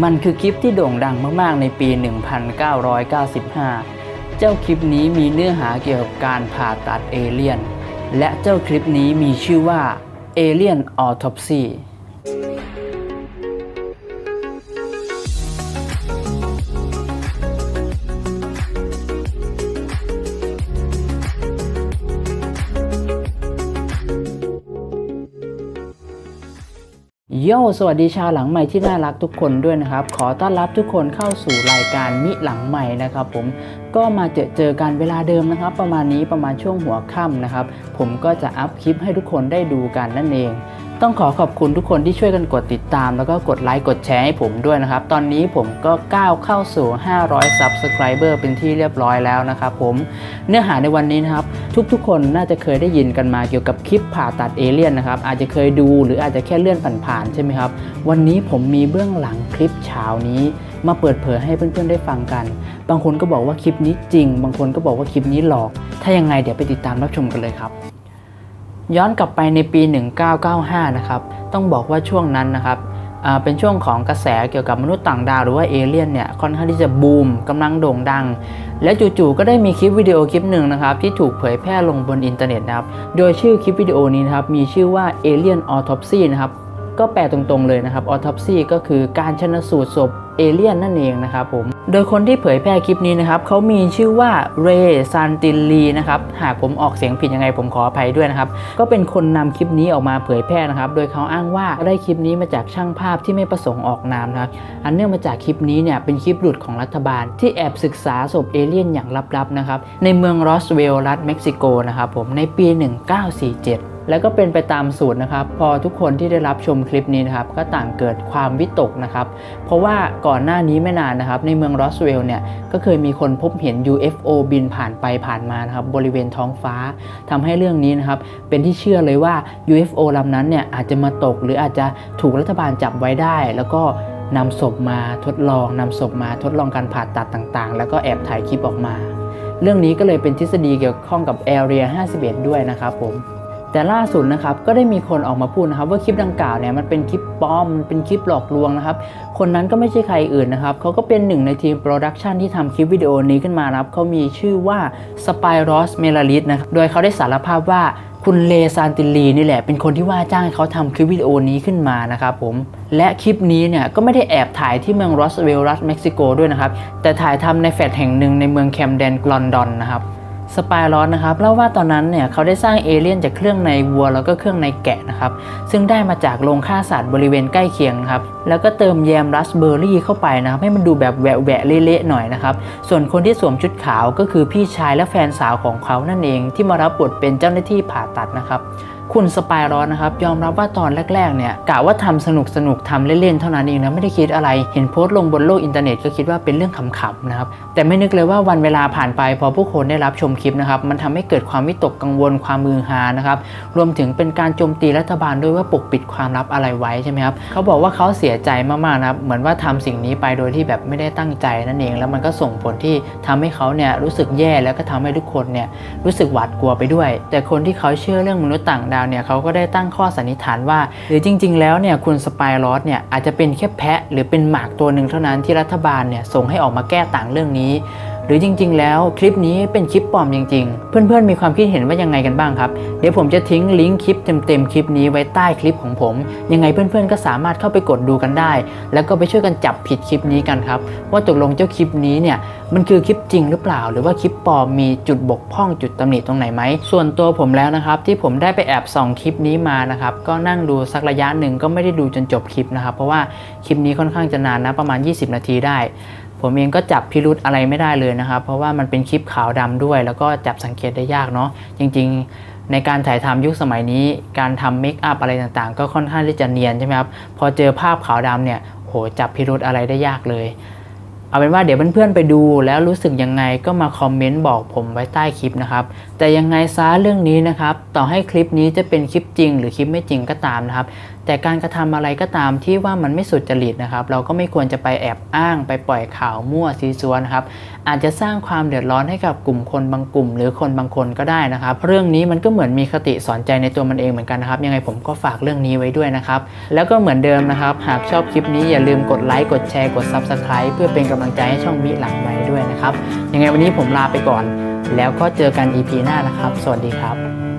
มันคือคลิปที่โด่งดังมากๆ ในปี 1995 เจ้าคลิปนี้มีเนื้อหาเกี่ยวกับการผ่าตัดเอเลี่ยน และเจ้าคลิปนี้มีชื่อว่า Alien Autopsy โยสวัสดีชาวหลังใหม่ที่น่ารักทุกคนด้วยนะครับ ขอต้อนรับทุกคนเข้าสู่รายการมิหลังใหม่นะครับ ผมก็มาเจอเจอกันเวลาเดิมนะครับ ประมาณนี้ประมาณช่วงหัวค่ำนะครับ ผมก็จะอัพคลิปให้ทุกคนได้ดูกันนั่นเอง ต้องขอขอบคุณทุกคนที่ช่วยกันกดติดตาม แล้วก็กดไลค์กดแชร์ให้ผมด้วยนะครับ ตอนนี้ผมก็ก้าวเข้าสู่ 500 Subscriber เป็นที่เรียบร้อยแล้วนะครับผมเนื้อหาในวันนี้นะครับ ทุกๆ คนน่าจะเคยได้ยินกันมาเกี่ยวกับคลิปผ่าตัดเอเลี่ยนนะครับอาจจะเคยดูหรืออาจจะแค่เลื่อนผ่านๆใช่ไหมครับวันนี้ผมมีเบื้องหลังคลิปเช้านี้มาเปิดเผยให้เพื่อนๆได้ฟังกัน บางคนก็บอกว่าคลิปนี้จริง บางคนก็บอกว่าคลิปนี้หลอก ถ้ายังไงเดี๋ยวไปติดตามรับชมกันเลยครับ ย้อนกลับไปในปี 1995 นะครับ ต้องบอกว่าช่วงนั้นนะครับเป็นช่วงของกระแสเกี่ยวกับมนุษย์ต่างดาวหรือว่าเอเลี่ยนเนี่ยค่อนข้างที่จะบูมกำลังโด่งดัง และจู่ๆก็ได้มีคลิปวิดีโอคลิปหนึ่งนะครับที่ถูกเผยแพร่ลงบนอินเทอร์เน็ตนะครับโดยชื่อคลิปวิดีโอนี้นะครับมีชื่อว่า Alien Autopsy นะครับก็แปลตรงๆเลยนะครับ autopsy ก็คือการชนสูตรศพเอเลี่ยนนั่นเองนะครับผม โดยคนที่เผยแพร่คลิปนี้นะครับเขามีชื่อว่าเรซานตินลีนะครับหากผมออกเสียงผิดยังไงผมขออภัยด้วยนะครับ ก็เป็นคนนำคลิปนี้ออกมาเผยแพร่นะครับ โดยเขาอ้างว่าได้คลิปนี้มาจากช่างภาพที่ไม่ประสงค์ออกนามนะครับ อันเนื่องมาจากคลิปนี้เนี่ยเป็นคลิปหลุดของรัฐบาล ที่แอบศึกษาศพเอเลี่ยนอย่างลับๆนะครับในเมืองรอสเวลล์รัฐเม็กซิโกนะครับผมในปี 1947 แล้วก็เป็นไปตามสูตรนะครับ พอทุกคนที่ได้รับชมคลิปนี้นะครับ ก็ต่างเกิดความวิตกนะครับ เพราะว่าก่อนหน้านี้ไม่นานนะครับ ในเมืองรอสเวลล์เนี่ยก็เคยมีคนพบเห็น UFO บินผ่านไปผ่านมานะครับบริเวณท้องฟ้าทำให้เรื่องนี้นะครับ เป็นที่เชื่อเลยว่า UFO ลำนั้นเนี่ยอาจจะมาตก หรืออาจจะถูกรัฐบาลจับไว้ได้ แล้วก็นำศพมาทดลองนำศพมาทดลองการผ่าตัดต่างๆ แล้วก็แอบถ่ายคลิปออกมา เรื่องนี้ก็เลยเป็นทฤษฎีเกี่ยวข้องกับ Area 51 ด้วยนะครับผม แต่ล่าสุดนะครับก็ได้มีคนออกมาพูดนะครับว่าคลิปดังกล่าวเนี่ยมันเป็นคลิปปลอมมันเป็นคลิปหลอกลวงนะครับ คนนั้นก็ไม่ใช่ใครอื่นนะครับเขาก็เป็นหนึ่งในทีมโปรดักชันที่ทำคลิปวิดีโอนี้ขึ้นมานะครับเขามีชื่อว่า s p y r o s m e l a l i t นะครับโดยเขาได้สารภาพว่าคุณเลซานติลีนี่แหละเป็นคนที่ว่าจ้างเขาทำคลิปวิดีโอนี้ขึ้นมานะครับผม และคลิปนี้เนี่ยก็ไม่ได้แอบถ่ายที่เมืองรอสเวลล์รัฐเม็กซิโกด้วยนะครับ แต่ถ่ายทำในแฟลตแห่งหนึ่งในเมืองแคมเดนลอนดอนนะครับ สปายรอนนะครับเล่าว่าตอนนั้นเนี่ยเขาได้สร้างเอเลี่ยนจากเครื่องในวัวแล้วก็เครื่องในแกะนะครับซึ่งได้มาจากโรงฆ่าสัตว์บริเวณใกล้เคียงครับแล้วก็เติมแยมรัสเบอร์รี่เข้าไปนะครับให้มันดูแบบแหวะแหวะเละๆหน่อยนะครับส่วนคนที่สวมชุดขาวก็คือพี่ชายและแฟนสาวของเขานั่นเองที่มารับบทเป็นเจ้าหน้าที่ผ่าตัดนะครับคุณสปายรอนนะครับยอมรับว่าตอนแรกๆเนี่ยกะว่าทำสนุกสนุกๆทำเล่นๆเท่านั้นเองนะไม่ได้คิดอะไร เห็นโพสต์ลงบนโลกอินเทอร์เน็ตก็คิดว่าเป็นเรื่องขำๆนะครับแต่ไม่นึกเลยว่าวันเวลาผ่านไปพอผู้คนได้รับชมคลิปนะครับมันทำให้เกิดความวิตกกังวลความมือฮานะครับรวมถึงเป็นการโจมตีรัฐบาลด้วยว่าปกปิดความลับอะไรไว้ใช่ไหมครับเขาบอกว่าเขาเสียใจมากๆนะครับเหมือนว่าทำสิ่งนี้ไปโดยที่แบบไม่ได้ตั้งใจนั่นเอง แล้วมันก็ส่งผลที่ทำให้เขาเนี่ยรู้สึกแย่แล้วก็ทำให้ทุกคนเนี่ยรู้สึกหวาดกลัวไปด้วย แต่คนที่เขาเชื่อเรื่องมนุษย์ต่างดาวเนี่ยเขาก็ได้ตั้งข้อสันนิษฐานว่า หรือจริง ๆ แล้วเนี่ยคุณสปายรอสเนี่ยอาจจะเป็นแค่แพะ หรือเป็นหมากตัวหนึ่งเท่านั้นที่รัฐบาลเนี่ยส่งให้ออกมาแก้ต่างเรื่องนี้ หรือจริง ๆ แล้วคลิปนี้เป็นคลิปปลอมจริง ๆ เพื่อนๆมีความคิดเห็นว่ายังไงกันบ้างครับ เดี๋ยวผมจะทิ้งลิงก์คลิปเต็มๆคลิปนี้ไว้ใต้คลิปของผม ยังไงเพื่อนๆก็สามารถเข้าไปกดดูกันได้ แล้วก็ไปช่วยกันจับผิดคลิปนี้กันครับ ว่าตกลงเจ้าคลิปนี้เนี่ยมันคือคลิปจริงหรือเปล่า หรือว่าคลิปปลอมมีจุดบกพร่องจุดตำหนิตรงไหนไหมส่วนตัวผมแล้วนะครับที่ผมได้ไปแอบส่องคลิปนี้มานะครับก็นั่งดูสักระยะหนึ่งก็ไม่ได้ดูจนจบคลิปนะครับเพราะว่าคลิปนี้ค่อนข้างจะนานนะประมาณ 20 นาทีได้ ผมเองก็จับพิรุธอะไรไม่ได้เลยนะครับ เพราะว่ามันเป็นคลิปขาวดำด้วย แล้วก็จับสังเกตได้ยากเนาะจริง ๆ ในการถ่ายทำยุคสมัยนี้ การทำเมคอัพอะไรต่างๆ ก็ค่อนข้างที่จะเนียนใช่ไหมครับพอเจอภาพขาวดำเนี่ยโหจับพิรุธอะไรได้ยากเลย เอาเป็นว่าเดี๋ยวเพื่อนๆไปดูแล้วรู้สึกยังไงก็มาคอมเมนต์บอกผมไว้ใต้คลิปนะครับ แต่ยังไงซะเรื่องนี้นะครับ ต่อให้คลิปนี้จะเป็นคลิปจริง หรือคลิปไม่จริงก็ตามนะครับ แต่การกระทำอะไรก็ตามที่ว่ามันไม่สุจริตนะครับ เราก็ไม่ควรจะไปแอบอ้างไปปล่อยข่าวมั่วซีซัวนะครับ อาจจะสร้างความเดือดร้อนให้กับกลุ่มคนบางกลุ่ม หรือคนบางคนก็ได้นะครับ เรื่องนี้มันก็เหมือนมีคติสอนใจในตัวมันเองเหมือนกันนะครับ ยังไงผมก็ฝากเรื่องนี้ไว้ด้วยนะครับ แล้วก็เหมือนเดิมนะครับ หากชอบคลิปนี้อย่าลืมกดไลค์กดแชร์กด Subscribe เพื่อเป็นกำลังใจให้ช่องมิหลังไม้ด้วยนะครับ ยังไงวันนี้ผมลาไปก่อน แล้วก็เจอกัน EP หน้านะครับ สวัสดีครับ